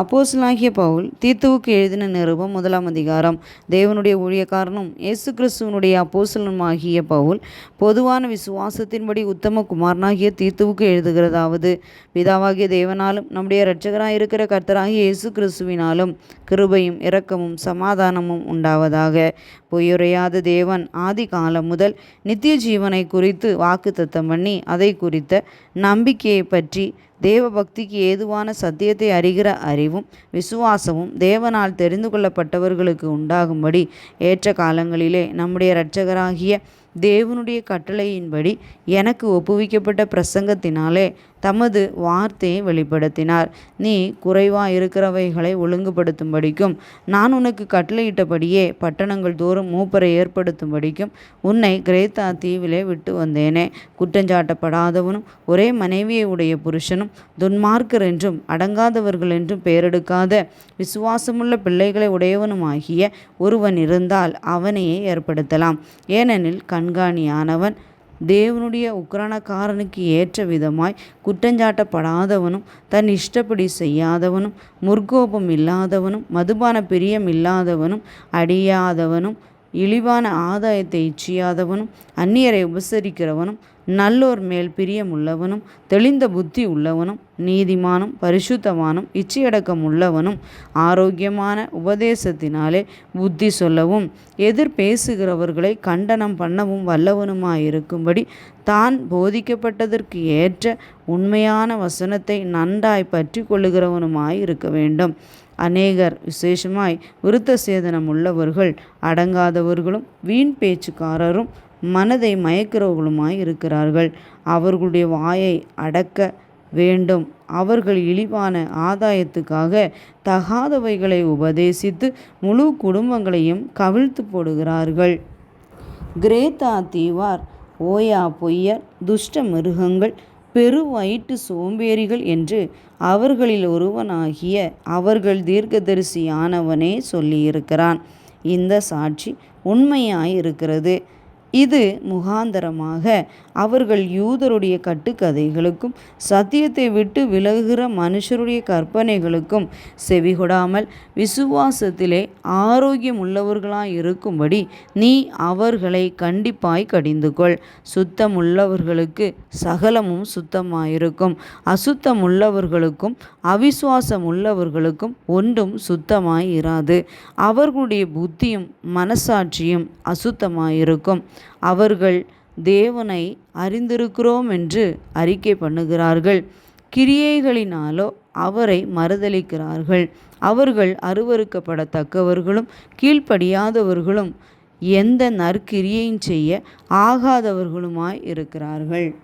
அப்போசலாகிய பவுல் தீத்துவுக்கு எழுதின நிருபம் முதலாம் அதிகாரம். தேவனுடைய ஊழியக்காரனும் இயேசு கிறிஸ்துவனுடைய அப்போசலனுமாகிய பவுல் பொதுவான விசுவாசத்தின்படி உத்தம குமாரனாகிய தீத்துவுக்கு எழுதுகிறதாவது. பிதாவாகிய தேவனாலும் நம்முடைய இரட்சகராயிருக்கிற கர்த்தராகிய இயேசு கிறிஸ்துவினாலும் கிருபையும் இரக்கமும் சமாதானமும் உண்டாவதாக. பொய்யுரையாத தேவன் ஆதி காலம் முதல் நித்திய ஜீவனை குறித்து வாக்குத்தத்தம் பண்ணி அதை குறித்த நம்பிக்கையை பற்றி தேவ பக்திக்கு ஏதுவான சத்தியத்தை அறிகிற அறிவும் விசுவாசமும் தேவனால் தெரிந்து கொள்ளப்பட்டவர்களுக்கு உண்டாகும்படி ஏற்ற காலங்களிலே நம்முடைய இரட்சகராகிய தேவனுடைய கட்டளையின்படி எனக்கு ஒப்புவிக்கப்பட்ட பிரசங்கத்தினாலே தமது வார்த்தையை வெளிப்படுத்தினார். நீ குறைவாக இருக்கிறவைகளை ஒழுங்குபடுத்தும்படிக்கும் நான் உனக்கு கட்டளையிட்டபடியே பட்டணங்கள் தோறும் மூப்பரை ஏற்படுத்தும்படிக்கும் உன்னை கிரேத்தா தீவிலே விட்டு வந்தேனே. குற்றஞ்சாட்டப்படாதவனும் ஒரே மனைவியை உடைய புருஷனும் துன்மார்க்கர் என்றும் அடங்காதவர்கள் என்றும் பெயரெடுக்காத விசுவாசமுள்ள பிள்ளைகளை உடையவனுமாகிய ஒருவன் இருந்தால் அவனையே ஏற்படுத்தலாம். ஏனெனில் கண் கண்காணியானவன். தேவனுடைய உக்ரணக்காரனுக்கு ஏற்ற விதமாய் குற்றஞ்சாட்டப்படாதவனும் தன் இஷ்டப்படி செய்யாதவனும் முற்கோபம் இல்லாதவனும் மதுபான பிரியம் இல்லாதவனும் அடியாதவனும் இழிவான ஆதாயத்தை இச்சியாதவனும் அந்நியரை உபசரிக்கிறவனும் நல்லோர் மேல் பிரியமுள்ளவனும் தெளிந்த புத்தி உள்ளவனும் நீதிமானும் பரிசுத்தமானும் இச்சையடக்கம் உள்ளவனும் ஆரோக்கியமான உபதேசத்தினாலே புத்தி சொல்லவும் எதிர் பேசுகிறவர்களை கண்டனம் பண்ணவும் வல்லவனுமாயிருக்கும்படி தான் போதிக்கப்பட்டதற்கு ஏற்ற உண்மையான வசனத்தை நன்றாய் பற்றி கொள்ளுகிறவனுமாய் இருக்க வேண்டும். அநேகர் விசேஷமாய் விருத்த சேதனம் உள்ளவர்கள் அடங்காதவர்களும் வீண் பேச்சுக்காரரும் மனதை மயக்கிறவர்களுமாய் இருக்கிறார்கள். அவர்களுடைய வாயை அடக்க வேண்டும். அவர்கள் இழிவான ஆதாயத்துக்காக தகாதவைகளை உபதேசித்து முழு குடும்பங்களையும் கவிழ்த்து போடுகிறார்கள். கிரேத்தா தீவார் ஓயா பொய்யர் துஷ்ட மிருகங்கள் பெருவயிற்று சோம்பேறிகள் என்று அவர்களில் ஒருவனாகிய அவர்கள் தீர்க்கதரிசியானவனே சொல்லியிருக்கிறான். இந்த சாட்சி உண்மையாயிருக்கிறது. இது முகாந்தரமாக. அவர்கள் யூதருடைய கட்டுக்கதைகளுக்கும் சத்தியத்தை விட்டு விலகுகிற மனுஷருடைய கற்பனைகளுக்கும் செவிகொடாமல் விசுவாசத்திலே ஆரோக்கியம் உள்ளவர்களாய் இருக்கும்படி நீ அவர்களை கண்டிப்பாய் கடிந்து கொள் சுத்தம் உள்ளவர்களுக்கு சகலமும் சுத்தமாயிருக்கும். அசுத்தம் உள்ளவர்களுக்கும் அவிசுவாசம் உள்ளவர்களுக்கும் ஒன்றும் சுத்தமாய் இராது அவர்களுடைய புத்தியும் மனசாட்சியும் அசுத்தமாயிருக்கும். அவர்கள் தேவனை அறிந்திருக்கிறோம் என்று அறிக்கை பண்ணுகிறார்கள். கிரியைகளினாலோ அவரை மறுதளிக்கிறார்கள் அவர்கள் அருவறுக்கப்படத்தக்கவர்களும் கீழ்ப்படியாதவர்களும் எந்த நற்கிரியையும் செய்ய ஆகாதவர்களுமாய் இருக்கிறார்கள்.